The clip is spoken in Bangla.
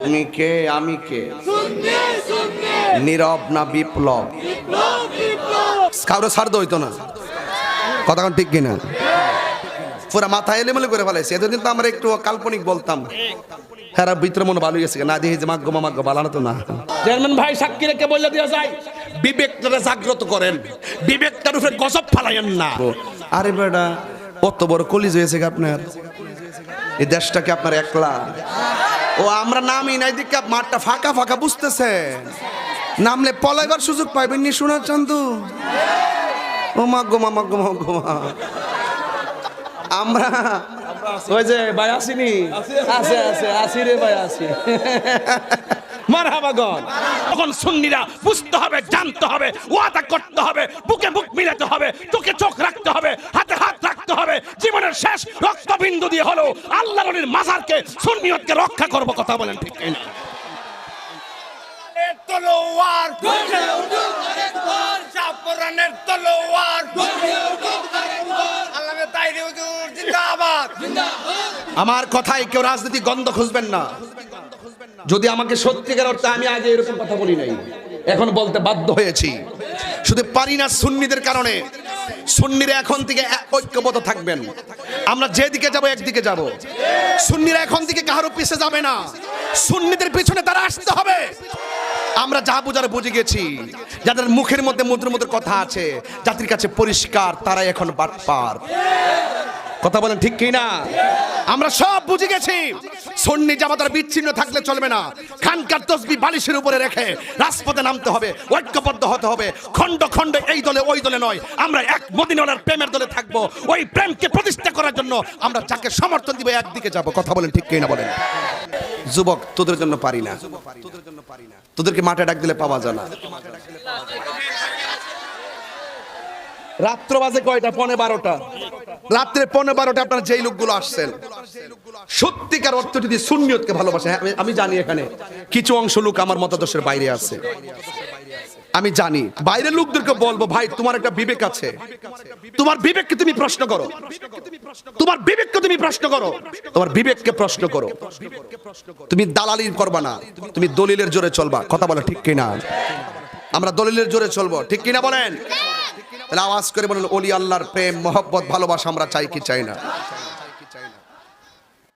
তুমি কে? আমি কে? নীরব না বিপ্লব? কারও ছাড় হইতো না। কথা কোন ঠিক কিনা? পুরা মাথা এলেমেলে করে ফেলাইছে। এদের কিন্তু আমরা একটু কাল্পনিক বলতাম। হ্যাঁ ভিতরে মনে ভালো গেছে না দেখি যে মাগ্য মাগ্য বালানো তো না। চেয়ারম্যান ভাই সাক্ষী রেখে বলে দেওয়া যায় বিবেকটারে জাগ্রত করেন। বিবেকটার উপরে গজব ফালাইয়েন না। আরে বেটা কত বড় কলিজ হয়েছে কি আপনার? এই দেশটাকে আপনার একলা? ও আমরা নামই নাই দিকে মাঠটা ফাঁকা ফাঁকা বুঝতেছে। নামলে পলাইবার সুযোগ পাইবেন নি শোনা চান্দু ও মা গো মা মা গো মা গো মা। আমরা ওই যে ভাই আসিনি? আছে আছে আসি রে ভাই আসি। মারহাবাগন তখন সুন্নিরা বুঝতে হবে জানতে হবে ওয়াদা করতে হবে বুকে বুক মিলাতে হবে চোখে চোখ রাখতে হবে হাতে হাত রাখতে হবে। জীবনের শেষ রক্তবিন্দু দিয়ে হলো আল্লাহ নবীর মাজারকে সুন্নিয়তকে রক্ষা করব কথা বলেন ঠিক কিনা। তলোয়ার গর্জে উঠুক আরেকবার জাফরানের তলোয়ার গর্জে উঠুক আরেকবার আল্লামে তাইরি হুজুর জিন্দাবাদ। আমার কথায় কেউ রাজনীতি গন্ধ খুঁজবেন না। যদি আমাকে সত্যিকার অর্থে আমি আগে এরকম কথা বলি নাই এখন বলতে বাধ্য হয়েছি। শুধু পারি না সুন্নিদের কারণে। সুন্নিরা এখন থেকে ঐক্যবদ্ধ থাকবেন। আমরা যেদিকে যাব, একদিকে যাব। সুন্নিরা এখন থেকে কারও পিছে যাবে না। সুন্নিদের পিছনে তারা আসতে হবে। আমরা যা বুঝার বুঝে গেছি, যাদের মুখের মধ্যে মধুর মধুর কথা আছে, জাতির কাছে পরিষ্কার, তারাই এখন বাটপার। কথা বলেন ঠিক কি না আমরা সব বুঝে গেছি। সন্নি জামাতার বিচ্ছিন্ন থাকলে চলবে না। খানকার তসবি বালিশের উপরে রেখে রাজপথে নামতে হবে, ঐক্যবদ্ধ হতে হবে। খণ্ড খণ্ড এই দলে, ওই দলে নয়। আমরা এক মদিনার প্রেমের দলে থাকব। ওই প্রেমকে প্রতিষ্ঠা করার জন্য আমরা যাকে সমর্থন দিব, একদিকে যাব। কথা বলেন ঠিক কি না বলেন? যুবক তোদের জন্য পারি না। তোদেরকে মাঠে ডাক দিলে পাওয়া যায় না। রাত্র বাজে কয়টা? পনে বারোটা। রাত্রে পনে বারোটা আপনার যেই লোকগুলো আসছেন সত্যিকার অর্থ যদি সুন্নিয়তকে ভালোবাসে। হ্যাঁ, আমি- জানি এখানে কিছু অংশ লোক আমার মতাদর্শের বাইরে আছে। আমি জানি। বাইরের লোকদেরকে বলব ভাই তোমার একটা বিবেক আছে। তোমার বিবেককে তুমি প্রশ্ন করো। তোমার বিবেককে তুমি প্রশ্ন করো। তোমার বিবেককে প্রশ্ন করো। তুমি দালালি করবা না। তুমি দলিলের জোরে চলবা। কথা বলো ঠিক কিনা? আমরা দলিলের জোরে চলবো। ঠিক কিনা বলেন? তাহলে আওয়াজ করে বলেন অলি আল্লাহর প্রেম মহব্বত ভালোবাসা আমরা চাই কি চাই না?